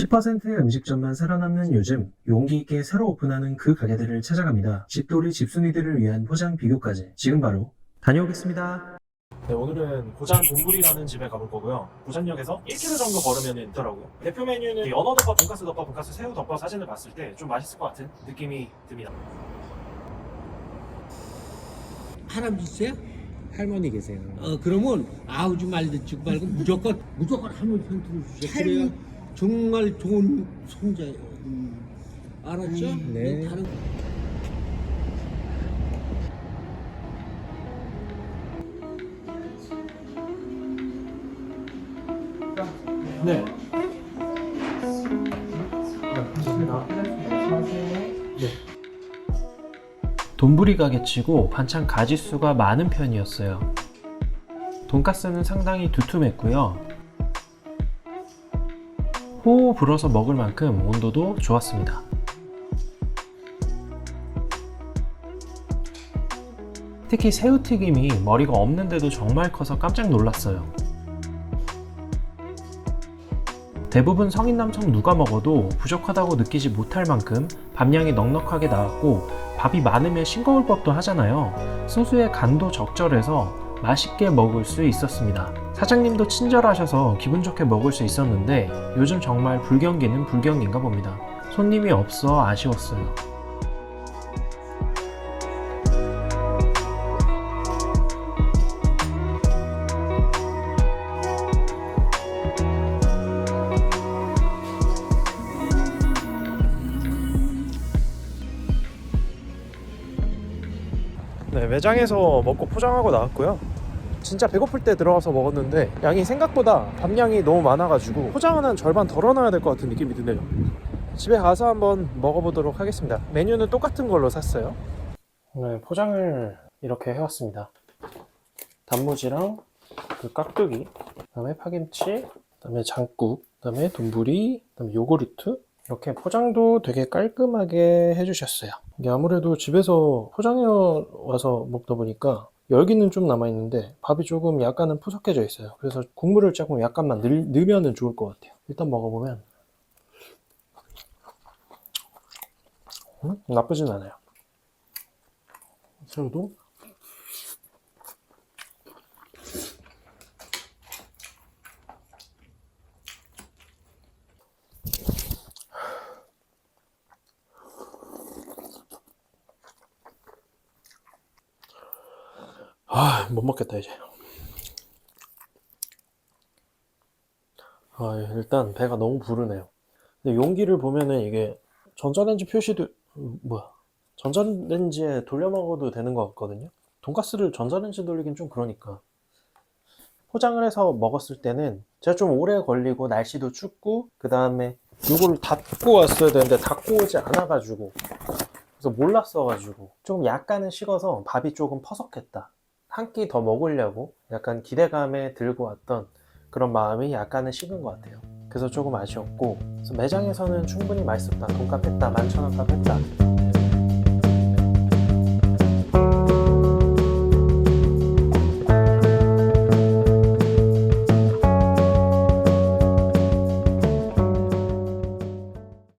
10%의 음식점만 살아남는 요즘 용기 있게 새로 오픈하는 그 가게들을 찾아갑니다. 집돌이 집순이들을 위한 포장 비교까지 지금 바로 다녀오겠습니다. 네, 오늘은 고잔 동굴이라는 집에 가볼 거고요. 고잔역에서 1km 정도 걸으면 있더라고요. 대표 메뉴는 연어 덮밥, 돈가스 덮밥, 돈가스 새우 덮밥 사진을 봤을 때 좀 맛있을 것 같은 느낌이 듭니다. 할아버지 있어요? 할머니 계세요. 어 그러면 아우지 말 듣지 말고 무조건 무조건 할머니 편 들어 주세요. 그래야 정말 좋은 손자예요. 음. 알았죠? 네. 다른 네. 돈부리 가게치고 반찬 가지수가 많은 편이었어요. 돈가스는 상당히 두툼했고요. 호호 불어서 먹을 만큼 온도도 좋았습니다. 특히 새우튀김이 머리가 없는데도 정말 커서 깜짝 놀랐어요. 대부분 성인 남성 누가 먹어도 부족하다고 느끼지 못할 만큼 밥량이 넉넉하게 나왔고 밥이 많으면 싱거울 법도 하잖아요. 소스의 간도 적절해서 맛있게 먹을 수 있었습니다. 사장님도 친절하셔서 기분 좋게 먹을 수 있었는데 요즘 정말 불경기는 불경기인가 봅니다. 손님이 없어 아쉬웠어요. 네, 매장에서 먹고 포장하고 나왔고요. 진짜 배고플 때 들어가서 먹었는데 양이 생각보다 밥량이 너무 많아가지고 포장은 한 절반 덜어놔야 될 것 같은 느낌이 드네요. 집에 가서 한번 먹어보도록 하겠습니다. 메뉴는 똑같은 걸로 샀어요. 네, 포장을 이렇게 해왔습니다. 단무지랑 그 깍두기, 그다음에 파김치, 그다음에 장국, 그다음에 돈부리, 그다음에 요구르트 이렇게 포장도 되게 깔끔하게 해주셨어요. 이게 아무래도 집에서 포장해 와서 먹다 보니까 열기는 좀 남아 있는데 밥이 조금 약간은 푸석해져 있어요. 그래서 국물을 조금 약간만 넣, 넣으면 좋을 것 같아요. 일단 먹어보면 음? 나쁘진 않아요. 새우도 아, 못 먹겠다, 이제. 아, 일단 배가 너무 부르네요. 근데 용기를 보면은 이게 전자레인지 표시도, 음, 뭐야. 전자레인지에 돌려 먹어도 되는 것 같거든요. 돈가스를 전자레인지 돌리긴 좀 그러니까. 포장을 해서 먹었을 때는 제가 좀 오래 걸리고 날씨도 춥고, 그 다음에 이거를 닫고 왔어야 되는데 닫고 오지 않아가지고. 그래서 몰랐어가지고. 조금 약간은 식어서 밥이 조금 퍼석했다. 한 끼 더 먹으려고 약간 기대감에 들고 왔던 그런 마음이 약간은 식은 것 같아요. 그래서 조금 아쉬웠고 그래서 매장에서는 충분히 맛있었다. 돈값 했다. 만천원값 했다.